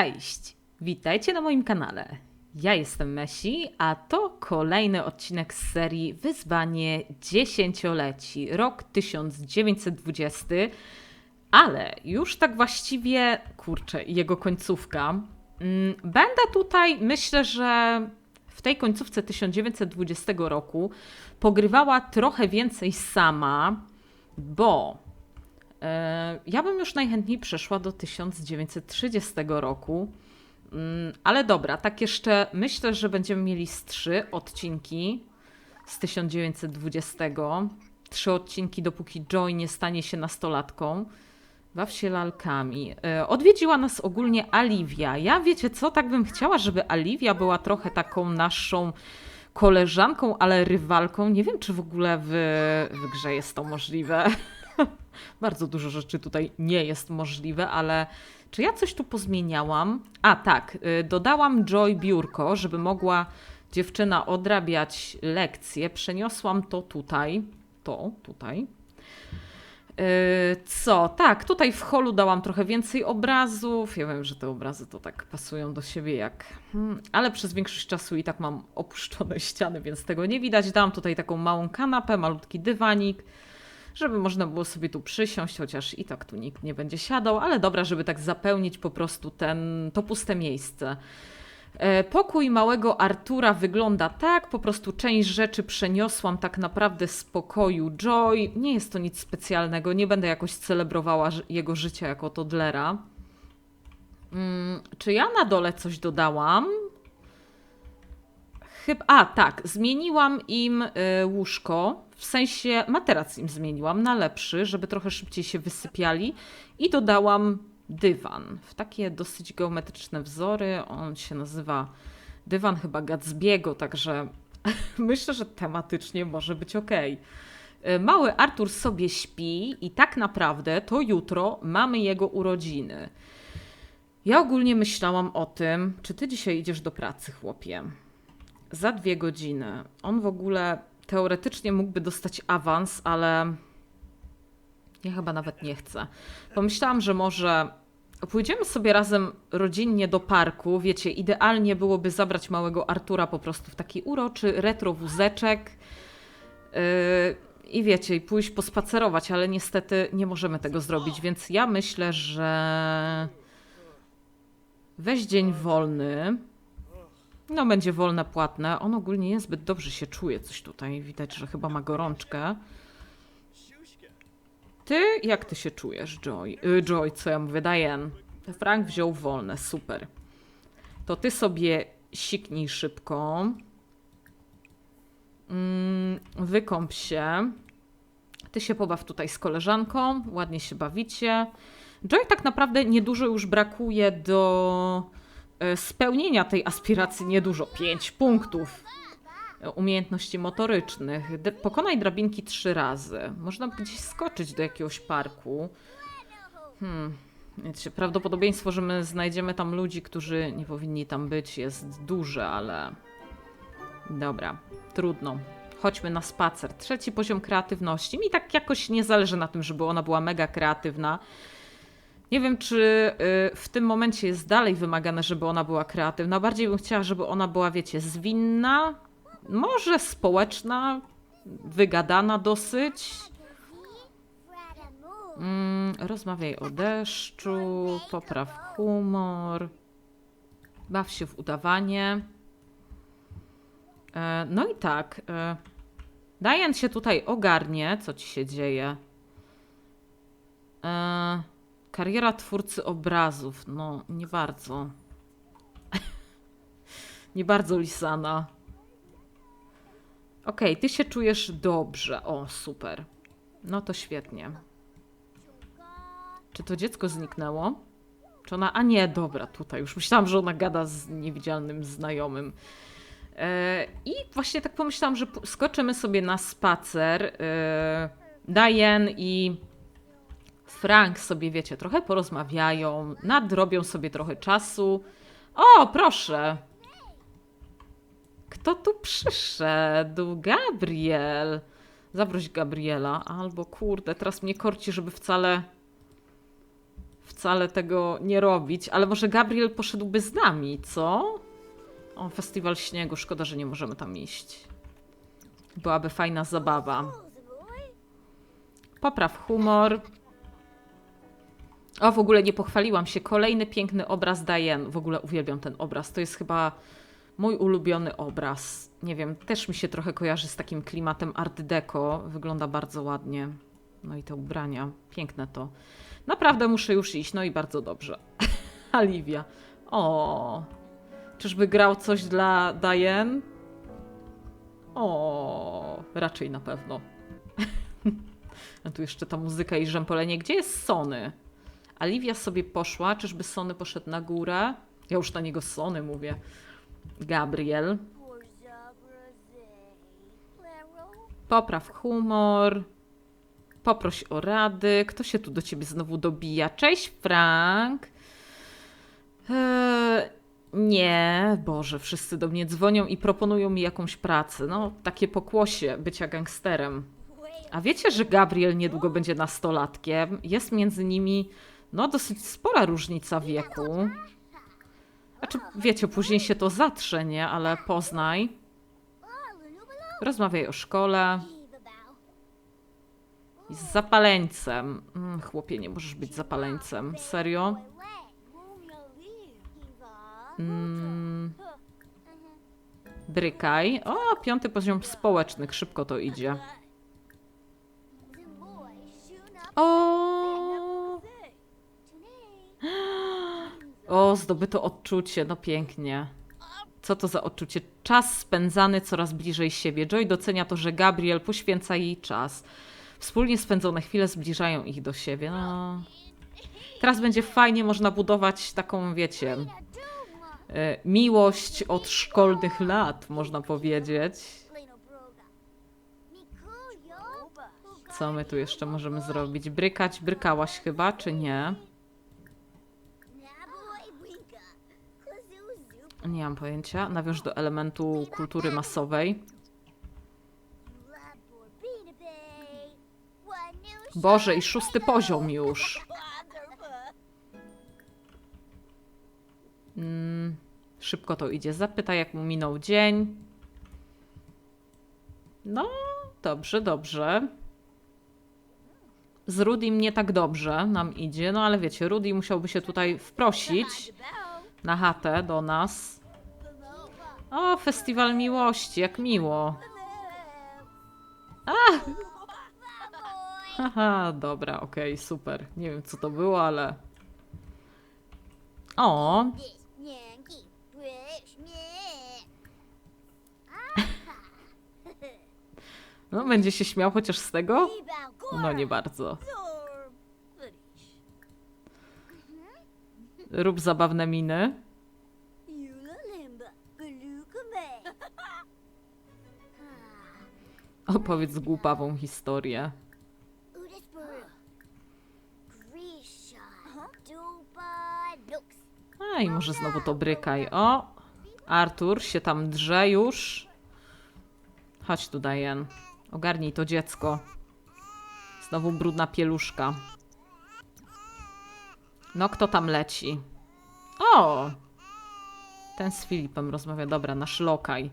Cześć! Witajcie na moim kanale. Ja jestem Messi, a to kolejny odcinek z serii Wyzwanie dziesięcioleci, rok 1920, ale już tak właściwie, kurczę, jego końcówka. Mm, Będę tutaj, myślę, że w tej końcówce 1920 roku pogrywała trochę więcej sama, bo Ja bym już najchętniej przeszła do 1930 roku. Mm, Ale dobra, tak jeszcze myślę, że będziemy mieli z trzy odcinki z 1920. Trzy odcinki, dopóki Joy nie stanie się nastolatką. Baw się lalkami. E, Odwiedziła nas ogólnie Aliwia. Ja wiecie co, tak bym chciała, żeby Aliwia była trochę taką naszą koleżanką, ale rywalką. Nie wiem, czy w ogóle w, w grze jest to możliwe. Bardzo dużo rzeczy tutaj nie jest możliwe, ale czy ja coś tu pozmieniałam? A tak, y, dodałam Joy biurko, żeby mogła dziewczyna odrabiać lekcje. Przeniosłam to tutaj. To tutaj. Y, Co? Tak, tutaj w holu dałam trochę więcej obrazów. Ja wiem, że te obrazy to tak pasują do siebie jak. Hmm, ale przez większość czasu i tak mam opuszczone ściany, więc tego nie widać. Dałam tutaj taką małą kanapę, malutki dywanik żeby można było sobie tu przysiąść, chociaż i tak tu nikt nie będzie siadał, ale dobra, żeby tak zapełnić po prostu ten, to puste miejsce. E, Pokój małego Artura wygląda tak, po prostu część rzeczy przeniosłam tak naprawdę z pokoju Joy. Nie jest to nic specjalnego, nie będę jakoś celebrowała jego życia jako toddlera. Mm, czy ja na dole coś dodałam? Chyba, a tak, zmieniłam im y, łóżko, w sensie materac im zmieniłam na lepszy, żeby trochę szybciej się wysypiali i dodałam dywan w takie dosyć geometryczne wzory. On się nazywa dywan chyba Gatsbiego, także myślę, że tematycznie może być ok. Mały Artur sobie śpi i tak naprawdę to jutro mamy jego urodziny. Ja ogólnie myślałam o tym, czy ty dzisiaj idziesz do pracy, chłopie za dwie godziny. On w ogóle teoretycznie mógłby dostać awans, ale ja chyba nawet nie chcę. Pomyślałam, że może pójdziemy sobie razem rodzinnie do parku. Wiecie, idealnie byłoby zabrać małego Artura po prostu w taki uroczy retro wózeczek. Yy, I wiecie, i pójść pospacerować, ale niestety nie możemy tego zrobić, więc ja myślę, że weź dzień wolny. No, będzie wolne, płatne. On ogólnie niezbyt dobrze się czuje, coś tutaj. Widać, że chyba ma gorączkę. Ty, jak ty się czujesz, Joy? Y, Joy, co ja mówię, Diane. Frank wziął wolne, super. To ty sobie siknij szybko. Mm, wykąp się. Ty się pobaw tutaj z koleżanką, ładnie się bawicie. Joy tak naprawdę niedużo już brakuje do spełnienia tej aspiracji niedużo. 5 punktów e, umiejętności motorycznych. D- pokonaj drabinki trzy razy. Można gdzieś skoczyć do jakiegoś parku. Hmm. Wiecie, prawdopodobieństwo, że my znajdziemy tam ludzi, którzy nie powinni tam być, jest duże, ale. Dobra, trudno. Chodźmy na spacer. Trzeci poziom kreatywności. Mi tak jakoś nie zależy na tym, żeby ona była mega kreatywna. Nie wiem, czy y, w tym momencie jest dalej wymagane, żeby ona była kreatywna. Bardziej bym chciała, żeby ona była, wiecie, zwinna, może społeczna, wygadana dosyć. Mm, rozmawiaj o deszczu, popraw humor, baw się w udawanie. E, no i tak. E, Diane się tutaj ogarnie, co ci się dzieje. E, kariera twórcy obrazów. No, nie bardzo. nie bardzo Lisana. Okej, ty się czujesz dobrze. O, super. No to świetnie. Czy to dziecko zniknęło? Czy ona. A nie, dobra, tutaj już myślałam, że ona gada z niewidzialnym znajomym. E, I właśnie tak pomyślałam, że skoczymy sobie na spacer. E, Diane i Frank sobie, wiecie, trochę porozmawiają, nadrobią sobie trochę czasu. O, proszę! Kto tu przyszedł? Gabriel. Zaproś Gabriela. Albo kurde, teraz mnie korci, żeby wcale wcale tego nie robić, ale może Gabriel poszedłby z nami, co? O, festiwal śniegu, szkoda, że nie możemy tam iść. Byłaby fajna zabawa. Popraw humor. O, w ogóle nie pochwaliłam się. Kolejny piękny obraz Diane. W ogóle uwielbiam ten obraz. To jest chyba mój ulubiony obraz. Nie wiem, też mi się trochę kojarzy z takim klimatem art deco. Wygląda bardzo ładnie. No i te ubrania. Piękne to. Naprawdę muszę już iść. No i bardzo dobrze. Olivia. O. Czyżby grał coś dla Diane? O, raczej na pewno. A tu jeszcze ta muzyka i rzępolenie. Gdzie jest Sony? Olivia sobie poszła. Czyżby Sony poszedł na górę? Ja już na niego Sony mówię. Gabriel. Popraw humor. Poproś o rady. Kto się tu do ciebie znowu dobija? Cześć, Frank. Eee, nie, Boże, wszyscy do mnie dzwonią i proponują mi jakąś pracę. No, takie pokłosie bycia gangsterem. A wiecie, że Gabriel niedługo będzie nastolatkiem? Jest między nimi, no, dosyć spora różnica wieku. Znaczy, wiecie, później się to zatrze, nie? Ale poznaj. Rozmawiaj o szkole. I z zapaleńcem. Mm, chłopie, nie możesz być zapaleńcem. Serio? Mm, brykaj. O, piąty poziom społecznych. Szybko to idzie. O, o, zdobyto odczucie. No pięknie. Co to za odczucie? Czas spędzany coraz bliżej siebie. Joy docenia to, że Gabriel poświęca jej czas. Wspólnie spędzone chwile zbliżają ich do siebie. No. Teraz będzie fajnie, można budować taką, wiecie, e, miłość od szkolnych lat, można powiedzieć. Co my tu jeszcze możemy zrobić? Brykać, brykałaś chyba, czy nie? Nie mam pojęcia. Nawiąż do elementu kultury masowej. Boże, i szósty poziom już. Mm, szybko to idzie. Zapytaj, jak mu minął dzień. No, dobrze, dobrze. Z Rudim nie tak dobrze nam idzie, no ale wiecie, Rudy musiałby się tutaj wprosić na chatę do nas. O, festiwal miłości, jak miło. Haha, dobra, okej, super. Nie wiem, co to było, ale... O, no będzie się śmiał chociaż z tego? No nie bardzo. Rób zabawne miny. Opowiedz głupawą historię. A i może znowu to brykaj. O, Artur się tam drze już. Chodź tu, Diane. Ogarnij to dziecko. Znowu brudna pieluszka. No, kto tam leci? O! Ten z Filipem rozmawia. Dobra, nasz lokaj.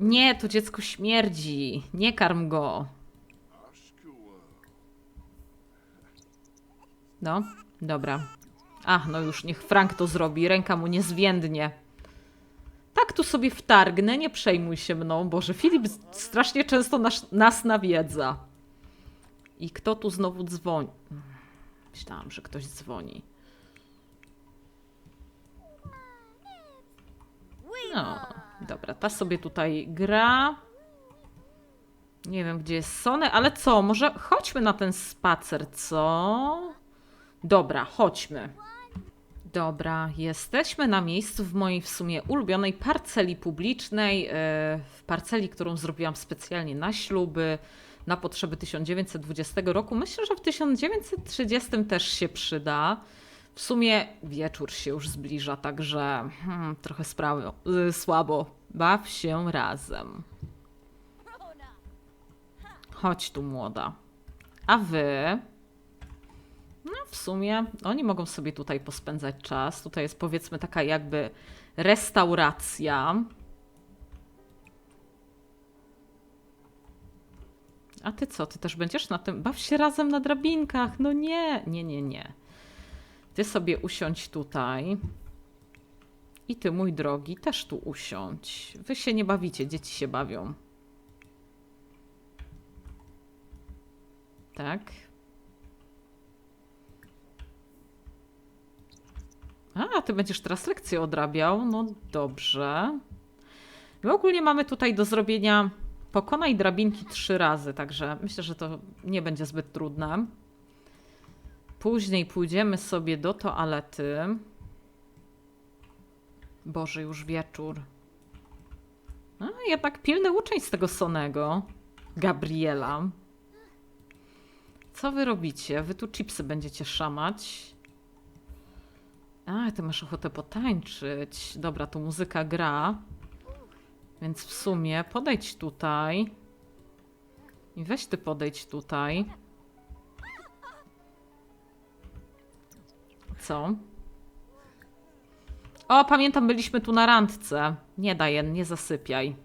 Nie, to dziecko śmierdzi. Nie karm go. No, dobra. Ach, no już niech Frank to zrobi. Ręka mu nie zwiędnie. Tak tu sobie wtargnę, nie przejmuj się mną. Boże, Filip strasznie często nas, nas nawiedza. I kto tu znowu dzwoni? Myślałam, że ktoś dzwoni. No, dobra, ta sobie tutaj gra. Nie wiem, gdzie jest Sony, ale co? Może chodźmy na ten spacer, co? Dobra, chodźmy. Dobra, jesteśmy na miejscu w mojej w sumie ulubionej parceli publicznej, e, w parceli, którą zrobiłam specjalnie na śluby, na potrzeby 1920 roku. Myślę, że w 1930 też się przyda. W sumie wieczór się już zbliża, także hmm, trochę sprawy y, słabo. Baw się razem. Chodź tu, młoda. A wy? No, w sumie oni mogą sobie tutaj pospędzać czas. Tutaj jest powiedzmy taka jakby restauracja. A ty co? Ty też będziesz na tym? Baw się razem na drabinkach. No nie, nie, nie, nie. Ty sobie usiądź tutaj. I ty, mój drogi, też tu usiądź. Wy się nie bawicie, dzieci się bawią. Tak. A, ty będziesz teraz lekcję odrabiał? No dobrze. My ogólnie mamy tutaj do zrobienia pokonaj drabinki trzy razy, także myślę, że to nie będzie zbyt trudne. Później pójdziemy sobie do toalety. Boże, już wieczór. A, jednak pilny uczeń z tego Sonego. Gabriela. Co wy robicie? Wy tu chipsy będziecie szamać. A, ty masz ochotę potańczyć. Dobra, tu muzyka gra. Więc w sumie podejdź tutaj. I weź ty podejdź tutaj. Co? O, pamiętam, byliśmy tu na randce. Nie, Diane, nie zasypiaj.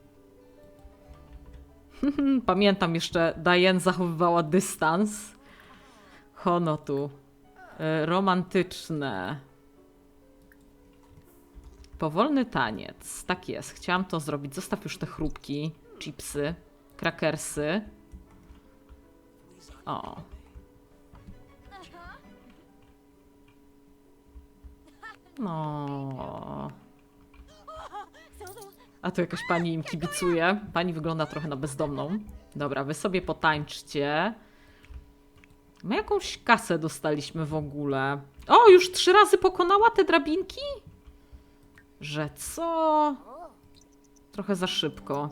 pamiętam jeszcze, Diane zachowywała dystans. Hono tu. Y, Romantyczne. Powolny taniec. Tak jest. Chciałam to zrobić. Zostaw już te chrupki, chipsy, krakersy. O. No. A tu jakaś pani im kibicuje. Pani wygląda trochę na bezdomną. Dobra, wy sobie potańczcie. My jakąś kasę dostaliśmy w ogóle. O, już trzy razy pokonała te drabinki? Że co? Trochę za szybko.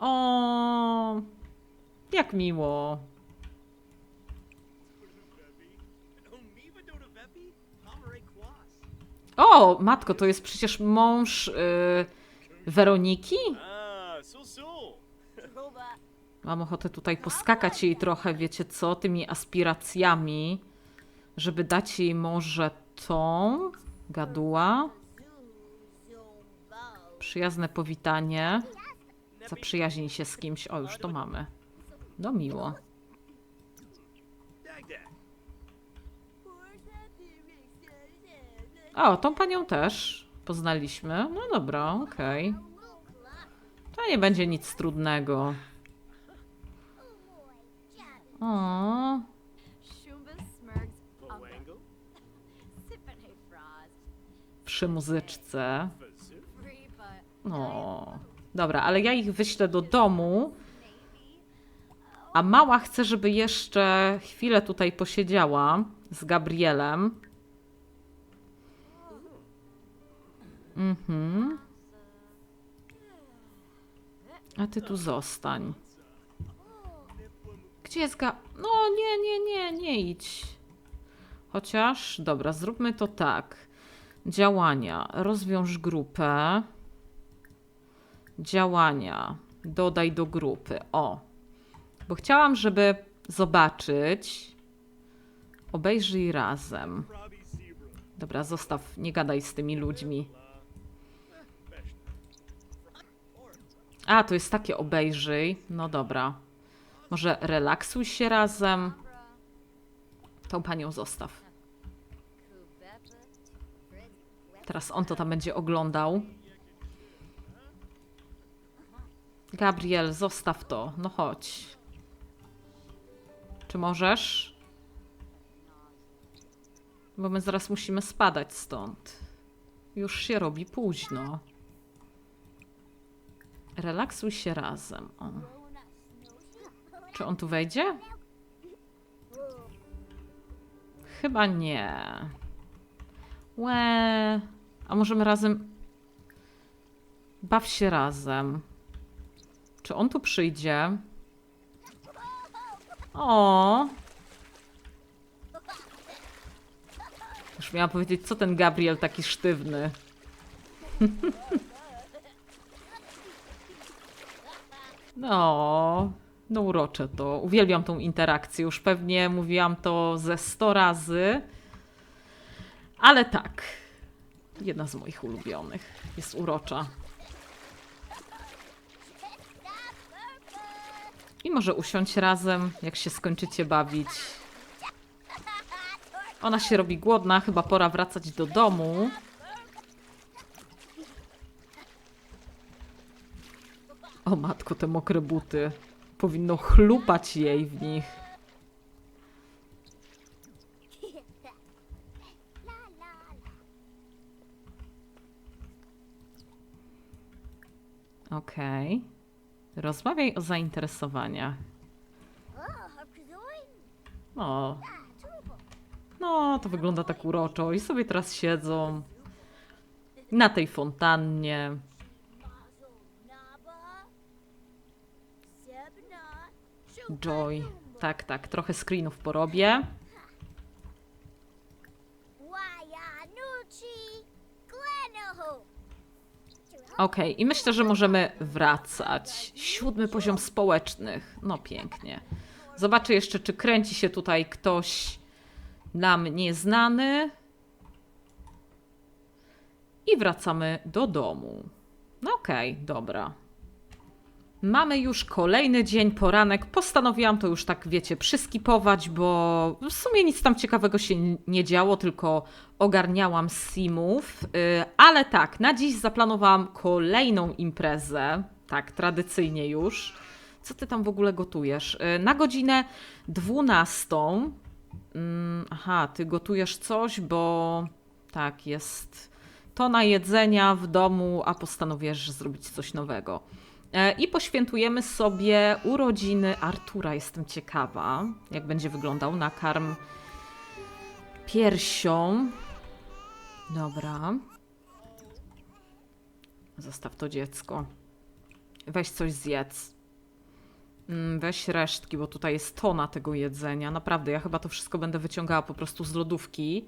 O, jak miło. O, matko, to jest przecież mąż yy, Weroniki? Mam ochotę tutaj poskakać jej trochę, wiecie co, tymi aspiracjami, żeby dać jej może tą gaduła. Przyjazne powitanie. Zaprzyjaźnij się z kimś. O, już to mamy. No miło. O, tą panią też poznaliśmy. No dobra, okej. To nie będzie nic trudnego. O, przy muzyczce. No. Dobra, ale ja ich wyślę do domu. A mała chce, żeby jeszcze chwilę tutaj posiedziała z Gabrielem. Mhm. A ty tu zostań. Gdzie jest Ga... No nie, nie, nie, nie idź. Chociaż, dobra, zróbmy to tak. Działania. Rozwiąż grupę. Działania. Dodaj do grupy. O. Bo chciałam, żeby zobaczyć. Obejrzyj razem. Dobra, zostaw, nie gadaj z tymi ludźmi. A, to jest takie obejrzyj. No dobra. Może relaksuj się razem. Tą panią zostaw. Teraz on to tam będzie oglądał. Gabriel, zostaw to. No chodź. Czy możesz? Bo my zaraz musimy spadać stąd. Już się robi późno. Relaksuj się razem. O. Czy on tu wejdzie? Chyba nie. Łe. A możemy razem. Baw się razem. Czy on tu przyjdzie? O. Już miałam powiedzieć, co ten Gabriel taki sztywny. No. No urocze to. Uwielbiam tą interakcję. Już pewnie mówiłam to ze 100 razy. Ale tak. Jedna z moich ulubionych. Jest urocza. I może usiąść razem, jak się skończycie bawić. Ona się robi głodna, chyba pora wracać do domu. O matko, te mokre buty. Powinno chlupać jej w nich. Okej. Rozmawiaj o zainteresowaniach. O, no to wygląda tak uroczo. I sobie teraz siedzą na tej fontannie. Joy. Tak, tak, trochę screenów porobię. Okej, i myślę, że możemy wracać. Siódmy poziom społecznych. No pięknie. Zobaczę jeszcze, czy kręci się tutaj ktoś nam nieznany. I wracamy do domu. No okej, dobra. Mamy już kolejny dzień, poranek. Postanowiłam to już tak, wiecie, przyskipować, bo w sumie nic tam ciekawego się nie działo, tylko ogarniałam simów. Yy, ale tak, na dziś zaplanowałam kolejną imprezę, tak, tradycyjnie już. Co ty tam w ogóle gotujesz? Yy, na godzinę 12. Mm, aha, ty gotujesz coś, bo tak, jest to na jedzenia w domu, a postanowisz zrobić coś nowego. E, I poświętujemy sobie urodziny Artura. Jestem ciekawa, jak będzie wyglądał nakarm piersią. Dobra. Zostaw to dziecko. Weź coś zjedz. Mm, Weź resztki, bo tutaj jest tona tego jedzenia. Naprawdę, ja chyba to wszystko będę wyciągała po prostu z lodówki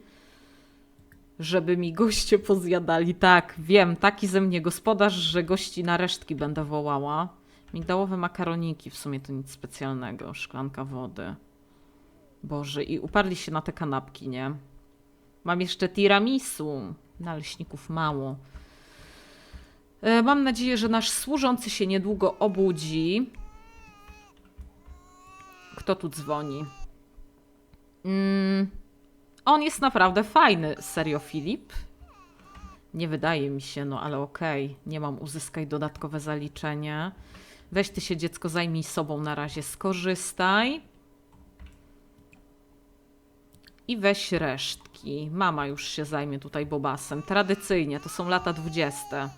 żeby mi goście pozjadali. Tak, wiem, taki ze mnie gospodarz, że gości na resztki będę wołała. Migdałowe makaroniki, w sumie to nic specjalnego. Szklanka wody. Boże, i uparli się na te kanapki, nie? Mam jeszcze tiramisu. Naleśników mało. E, Mam nadzieję, że nasz służący się niedługo obudzi. Kto tu dzwoni? Mm, on jest naprawdę fajny. Serio, Filip? Nie wydaje mi się, no ale okej. Nie mam uzyskaj dodatkowe zaliczenie. Weź ty się, dziecko, zajmij sobą na razie. Skorzystaj. I weź resztki. Mama już się zajmie tutaj bobasem. Tradycyjnie, to są lata dwudzieste.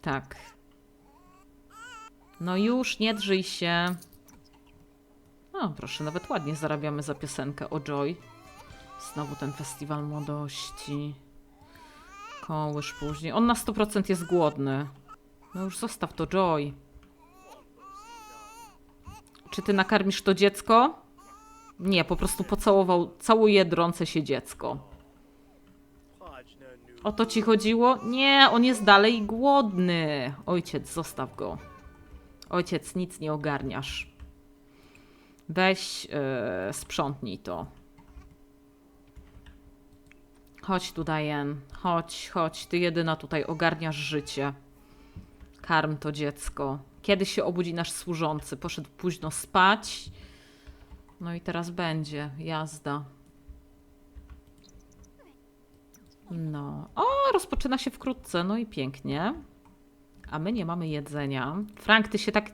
Tak. No już, nie drżyj się. O, proszę, nawet ładnie zarabiamy za piosenkę o Joy. Znowu ten festiwal młodości. Kołysz później. On na 100% jest głodny. No już zostaw to, Joy. Czy ty nakarmisz to dziecko? Nie, po prostu pocałował, całuje drące się dziecko. O to ci chodziło? Nie, on jest dalej głodny. Ojciec, zostaw go. Ojciec, nic nie ogarniasz. Weź, yy, sprzątnij to. Chodź tu, Diane. Chodź, chodź. Ty jedyna tutaj ogarniasz życie. Karm to dziecko. Kiedy się obudzi nasz służący? Poszedł późno spać. No i teraz będzie jazda. No. O, rozpoczyna się wkrótce. No i pięknie. A my nie mamy jedzenia. Frank, ty się tak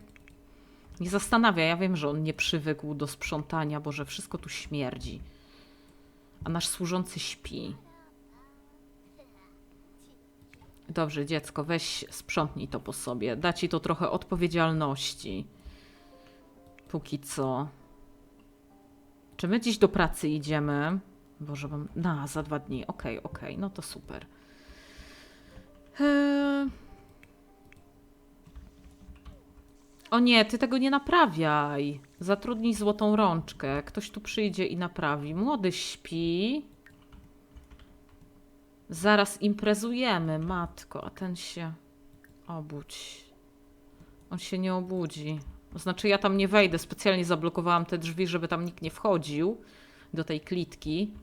nie zastanawia. Ja wiem, że on nie przywykł do sprzątania, bo że wszystko tu śmierdzi. A nasz służący śpi. Dobrze, dziecko, weź sprzątnij to po sobie. Da ci to trochę odpowiedzialności. Póki co. Czy my dziś do pracy idziemy? Boże, mam... Na, za dwa dni. Okej, okej, no to super. Eee... O nie, ty tego nie naprawiaj. Zatrudnij złotą rączkę. Ktoś tu przyjdzie i naprawi. Młody śpi. Zaraz imprezujemy, matko, a ten się obudź. On się nie obudzi. Znaczy ja tam nie wejdę, specjalnie zablokowałam te drzwi, żeby tam nikt nie wchodził do tej klitki.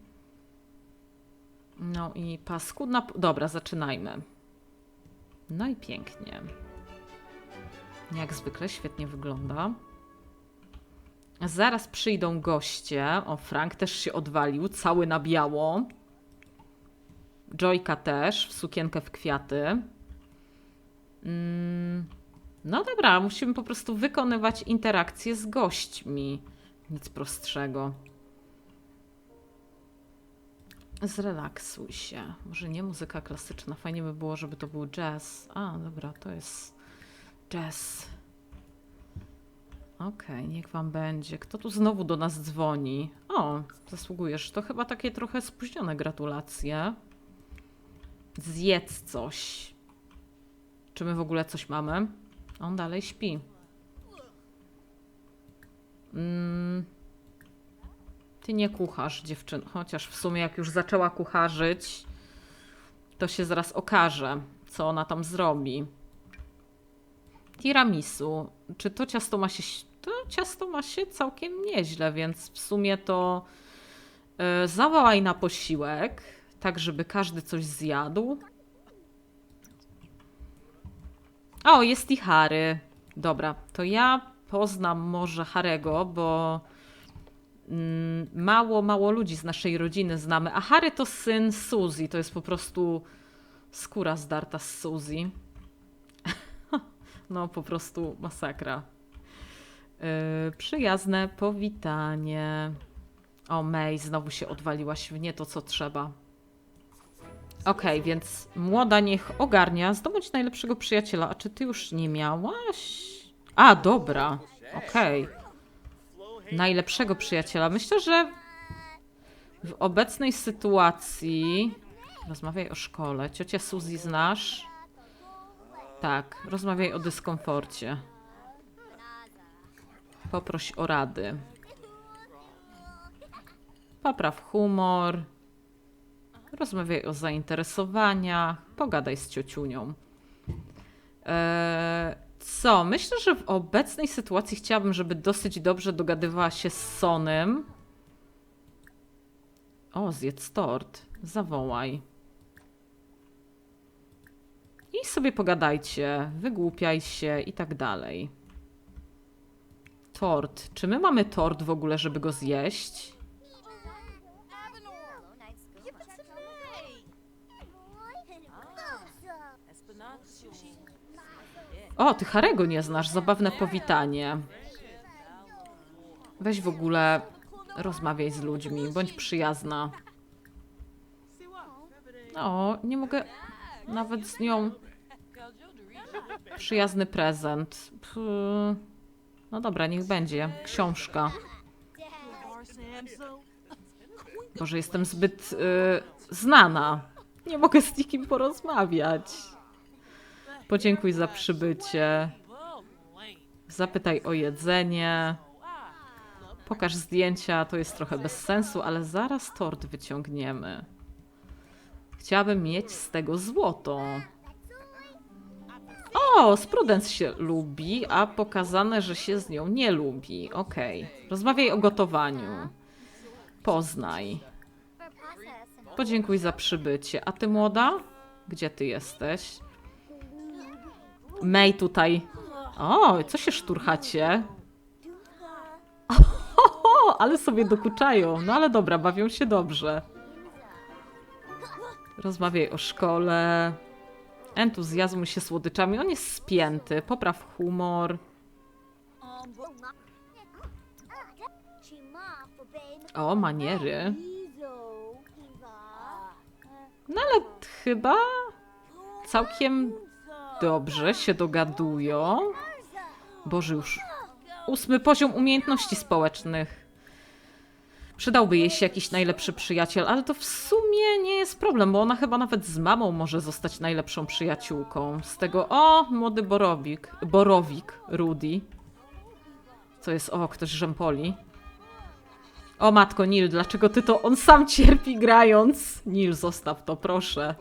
No i paskudna... Dobra, zaczynajmy. No i pięknie. Jak zwykle świetnie wygląda. Zaraz przyjdą goście. O, Frank też się odwalił, cały na biało. Joyka też, w sukienkę w kwiaty. Mm, no dobra, musimy po prostu wykonywać interakcje z gośćmi. Nic prostszego. Zrelaksuj się. Może nie muzyka klasyczna. Fajnie by było, żeby to był jazz. A, dobra, to jest jazz. Okej, niech wam będzie. Kto tu znowu do nas dzwoni? O, zasługujesz. To chyba takie trochę spóźnione gratulacje. Zjedz coś. Czy my w ogóle coś mamy? On dalej śpi. Mm. Ty nie kuchasz, dziewczyn. Chociaż w sumie, jak już zaczęła kucharzyć, to się zaraz okaże, co ona tam zrobi. Tiramisu. Czy to ciasto ma się. To ciasto ma się całkiem nieźle, więc w sumie to yy, na posiłek, tak żeby każdy coś zjadł. O, jest i Harry. Dobra, to ja poznam może Harego, bo mm, mało, mało ludzi z naszej rodziny znamy. A Harry to syn Suzy, to jest po prostu skóra zdarta z Suzy. No, po prostu masakra. Yy, przyjazne powitanie. O, May znowu się odwaliłaś w nie to, co trzeba. Okej, więc młoda niech ogarnia. Zdobądź najlepszego przyjaciela. A czy ty już nie miałaś? A, dobra. Okej. Najlepszego przyjaciela. Myślę, że w obecnej sytuacji. Rozmawiaj o szkole. Ciocia Suzy znasz? Tak, rozmawiaj o dyskomforcie. Poproś o rady. Popraw humor. Rozmawiaj o zainteresowaniach. Pogadaj z ciociunią. Eee, co? Myślę, że w obecnej sytuacji chciałabym, żeby dosyć dobrze dogadywała się z Sonem. O, zjedz tort. Zawołaj. I sobie pogadajcie, wygłupiaj się i tak dalej. Tort. Czy my mamy tort w ogóle, żeby go zjeść? O, ty Harego nie znasz. Zabawne powitanie. Weź w ogóle rozmawiaj z ludźmi, bądź przyjazna. O, nie mogę nawet z nią. Przyjazny prezent. Pff, No dobra, niech będzie. Książka. Boże, jestem zbyt y, znana. Nie mogę z nikim porozmawiać. Podziękuj za przybycie. Zapytaj o jedzenie. Pokaż zdjęcia, to jest trochę bez sensu, ale zaraz tort wyciągniemy. Chciałabym mieć z tego złoto. O, z Prudence się lubi, a pokazane, że się z nią nie lubi. Okej. Rozmawiaj o gotowaniu. Poznaj. Podziękuj za przybycie. A ty młoda? Gdzie ty jesteś? May tutaj. O, co się szturchacie? O, ale sobie dokuczają. No ale dobra, bawią się dobrze. Rozmawiaj o szkole. Entuzjazmuj się słodyczami. On jest spięty. Popraw humor. O, maniery. No ale chyba całkiem dobrze się dogadują. Boże, już ósmy poziom umiejętności społecznych. Przydałby jej się jakiś najlepszy przyjaciel, ale to w sumie nie jest problem, bo ona chyba nawet z mamą może zostać najlepszą przyjaciółką. Z tego, o, młody Borowik, Borowik, Rudy. Co jest, o, ktoś rzępoli. O matko, Nil, dlaczego ty to, on sam cierpi grając. Nil, zostaw to, proszę.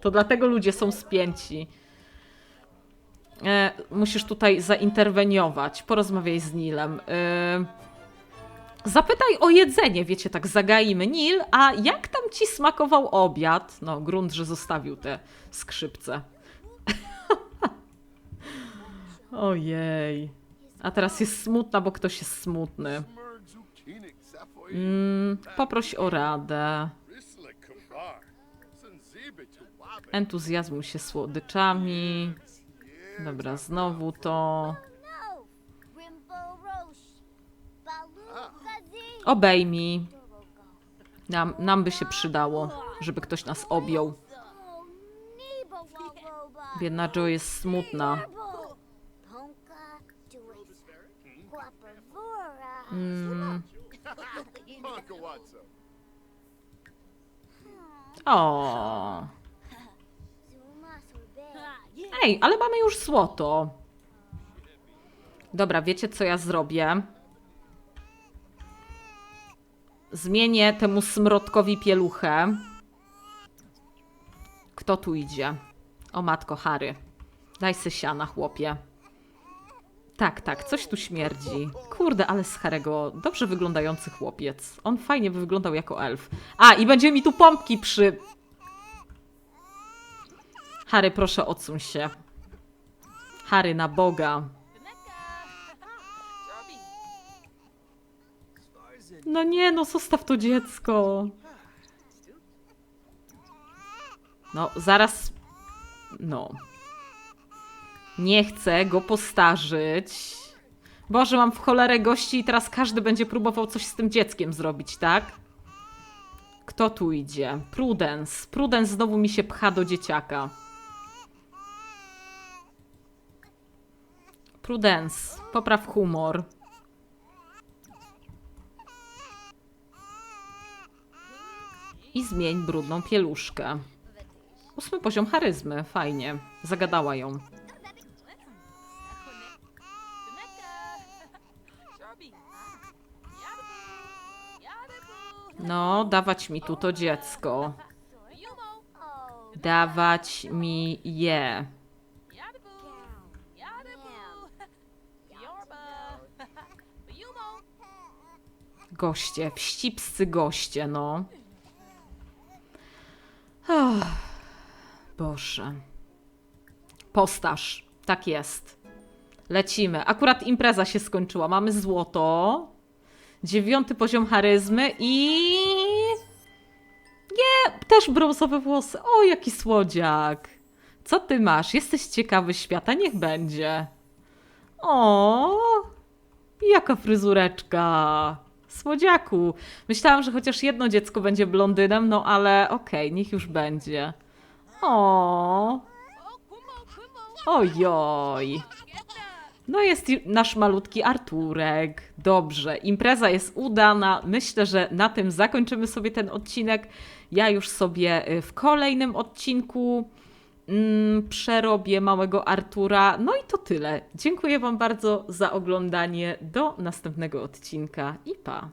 To dlatego ludzie są spięci. E, musisz tutaj zainterweniować. Porozmawiaj z Nilem. E, zapytaj o jedzenie, wiecie, tak zagaimy. Nil, a jak tam ci smakował obiad? No, grunt, że zostawił te skrzypce. Ojej. A teraz jest smutna, bo ktoś jest smutny. Mm, poproś o radę. Entuzjazmuj się słodyczami. Dobra, znowu to. Obejmij. Nam, nam by się przydało, żeby ktoś nas objął. Biedna Jo jest smutna. Mm, o. Ej, ale mamy już złoto. Dobra, wiecie co ja zrobię? Zmienię temu smrodkowi pieluchę. Kto tu idzie? O matko, Harry. Daj se siana, chłopie. Tak, tak, coś tu śmierdzi. Kurde, ale z Harego dobrze wyglądający chłopiec. On fajnie by wyglądał jako elf. A, i będzie mi tu pompki przy... Harry, proszę odsuń się. Harry, na Boga. No nie, no zostaw to dziecko. No, zaraz... No. Nie chcę go postarzyć. Boże, mam w cholerę gości i teraz każdy będzie próbował coś z tym dzieckiem zrobić, tak? Kto tu idzie? Prudence. Prudence znowu mi się pcha do dzieciaka. Prudence, popraw humor. I zmień brudną pieluszkę. Ósmy poziom charyzmy, fajnie. Zagadała ją. No, dawać mi tu to dziecko. Dawać mi je. Goście, wścibscy goście, no. Ach, Boże. Postaż, tak jest. Lecimy. Akurat impreza się skończyła. Mamy złoto. Dziewiąty poziom charyzmy i... Nie, też brązowe włosy. O, jaki słodziak. Co ty masz? Jesteś ciekawy świata? Niech będzie. O, jaka fryzureczka. Słodziaku. Myślałam, że chociaż jedno dziecko będzie blondynem, no ale okej, niech już będzie. O. Ojoj. No jest nasz malutki Arturek. Dobrze, impreza jest udana. Myślę, że na tym zakończymy sobie ten odcinek. Ja już sobie y, w kolejnym odcinku Mm, przerobię małego Artura. No i to tyle. Dziękuję Wam bardzo za oglądanie. Do następnego odcinka i pa!